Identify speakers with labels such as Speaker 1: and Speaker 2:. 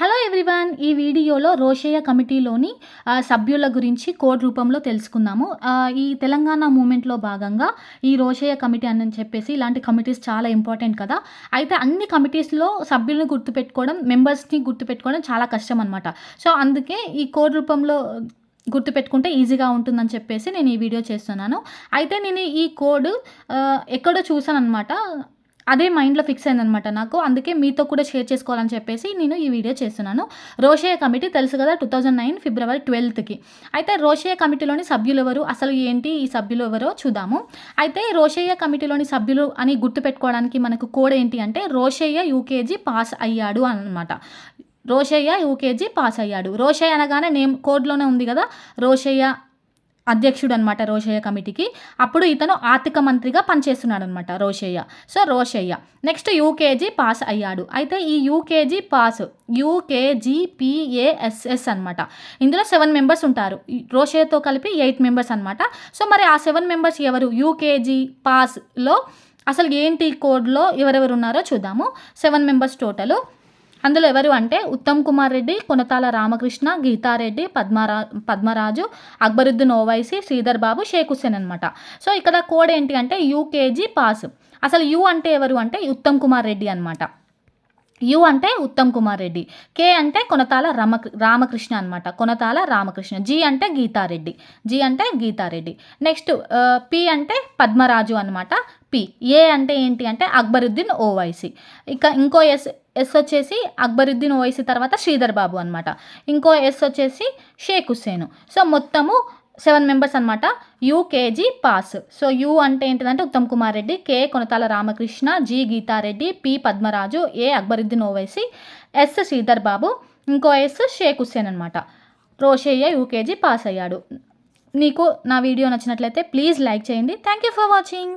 Speaker 1: Hello everyone ఈ వీడియోలో రోషయ్య కమిటీలోని సభ్యుల గురించి కోడ్ రూపంలో తెలుసుకుందాము. ఈ తెలంగాణ మూమెంట్లో భాగంగా ఈ రోషయ్య కమిటీ అని చెప్పేసి ఇలాంటి కమిటీస్ చాలా ఇంపార్టెంట్ కదా. అయితే అన్ని కమిటీస్లో సభ్యులను గుర్తుపెట్టుకోవడం మెంబర్స్ని గుర్తుపెట్టుకోవడం చాలా కష్టం అనమాట సో అందుకే ఈ కోడ్ రూపంలో గుర్తుపెట్టుకుంటే ఈజీగా ఉంటుందని చెప్పేసి నేను ఈ వీడియో చేస్తున్నాను. అయితే నేను ఈ కోడ్ ఎక్కడో చూసాను అనమాట అదే మైండ్లో ఫిక్స్ అయిందనమాట నాకు. అందుకే మీతో కూడా షేర్ చేసుకోవాలని చెప్పేసి నేను ఈ వీడియో చేస్తున్నాను. రోషయ్య కమిటీ తెలుసు కదా టూ థౌజండ్ నైన్ ఫిబ్రవరి ట్వెల్త్కి. అయితే రోషయ్య కమిటీలోని సభ్యులు ఎవరు? అసలు ఏంటి ఈ సభ్యులు ఎవరో చూద్దాము. అయితే రోషయ్య కమిటీలోని సభ్యులు అని గుర్తుపెట్టుకోవడానికి మనకు కోడ్ ఏంటి అంటే రోషయ్య యూకేజీ పాస్ అయ్యాడు అనమాట రోషయ్య యూకేజీ పాస్ అయ్యాడు. రోషయ్య అనగానే నేమ్ కోడ్లోనే ఉంది కదా. రోషయ్య అధ్యక్షుడు అనమాట రోషయ్య కమిటీకి. అప్పుడు ఇతను ఆర్థిక మంత్రిగా పనిచేస్తున్నాడు అనమాట Rosaiah. So Rosaiah. Next UKG pass అయ్యాడు. అయితే ఈ యూకేజీ పాస్ యూకేజీ పిఏఎస్ఎస్ అనమాట. ఇందులో సెవెన్ మెంబర్స్ ఉంటారు. ఈ రోషయ్యతో కలిపి ఎయిట్ మెంబర్స్ అనమాట. సో మరి ఆ సెవెన్ మెంబర్స్ ఎవరు? యూకేజీ పాస్లో అసలు ఏంటి కోడ్లో ఎవరెవరు ఉన్నారో చూద్దాము. Seven members total. అందులో ఎవరు అంటే ఉత్తమ్ కుమార్ రెడ్డి కొనతాల రామకృష్ణ గీతారెడ్డి పద్మరా పద్మరాజు అక్బరుద్దీన్ ఓవైసీ శ్రీధర్ బాబు షేక్ హుస్సేన్ అనమాట సో ఇక్కడ కోడ్ ఏంటి అంటే యూకేజీ పాస్. అసలు యు అంటే ఎవరు అంటే ఉత్తమ్ కుమార్ రెడ్డి అనమాట యు అంటే ఉత్తమ్ కుమార్ రెడ్డి. కే అంటే కొనతాల రామ రామకృష్ణ అనమాట కొనతాల రామకృష్ణ. జి అంటే గీతారెడ్డి జి అంటే గీతారెడ్డి నెక్స్ట్ పి అంటే పద్మరాజు అనమాట పి. ఏ అంటే ఏంటి అంటే అక్బరుద్దీన్ ఓవైసీ. ఇక ఇంకో ఎస్ ఎస్ వచ్చేసి అక్బరుద్దీన్ ఓవైసీ తర్వాత శ్రీధర్ బాబు అనమాట ఇంకో ఎస్ వచ్చేసి షేక్ హుస్సేన్. సో మొత్తము సెవెన్ మెంబర్స్ అనమాట యూకేజీ పాస్. సో యూ అంటే ఏంటిదంటే Uttam Kumar Reddy K Konathala Ramakrishna G Geetha Reddy P Padmaraju A Akbaruddin Owaisi S Sridhar Babu. ఇంకో ఎస్ షేక్ హుస్సేన్ అనమాట రోషయ్య యూకేజీ పాస్ అయ్యాడు. నీకు నా వీడియో నచ్చినట్లయితే ప్లీజ్ లైక్ చేయండి. Thank you for watching